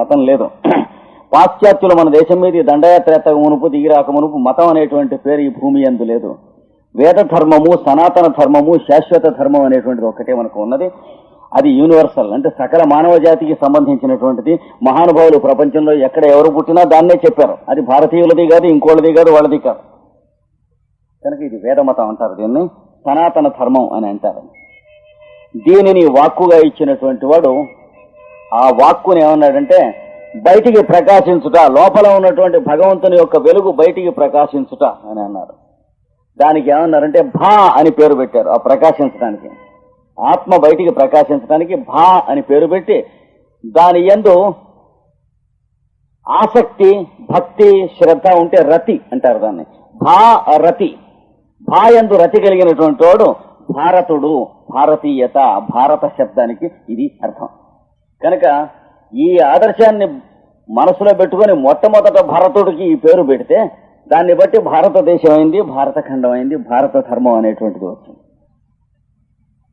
మతం లేదు. పాశ్చాత్యులు మన దేశం మీద దండయాత్ర ఎత్తక మునుపు దిగిరాక మునుపు మతం అనేటువంటి పేరు ఈ భూమి ఎందు లేదు. వేద ధర్మము సనాతన ధర్మము శాశ్వత ధర్మం అనేటువంటిది ఒకటే మనకు ఉన్నది. అది యూనివర్సల్ అంటే సకల మానవ జాతికి సంబంధించినటువంటిది. మహానుభావులు ప్రపంచంలో ఎక్కడ ఎవరు పుట్టినా దాన్నే చెప్పారు. అది భారతీయులది కాదు ఇంకోళ్ళది కాదు వాళ్ళది కాదు. కనుక ఇది వేద మతం అంటారు దీన్ని. సనాతన ధర్మం అని అంటారు. దీనిని వాక్కుగా ఇచ్చినటువంటి వాడు ఆ వాక్కుని ఏమన్నాడంటే బయటికి ప్రకాశించుట లోపల ఉన్నటువంటి భగవంతుని యొక్క వెలుగు బయటికి ప్రకాశించుట అని అన్నారు. దానికి ఏమన్నారంటే భా అని పేరు పెట్టారు ఆ ప్రకాశించడానికి. ఆత్మ బయటికి ప్రకాశించడానికి భా అని పేరు పెట్టి దాని ఎందు ఆసక్తి భక్తి శ్రద్ధ ఉంటే రతి అంటారు దాన్ని. భా రతి. భా ఎందు రతి కలిగినటువంటి వాడు భారతుడు భారతీయత భారత శబ్దానికి ఇది అర్థం. కనుక ఈ ఆదర్శాన్ని మనసులో పెట్టుకొని మొట్టమొదట భరతుడికి ఈ పేరు పెడితే దాన్ని బట్టి భారతదేశం అయింది భారతఖండం అయింది భారత ధర్మం అనేటువంటిది వచ్చింది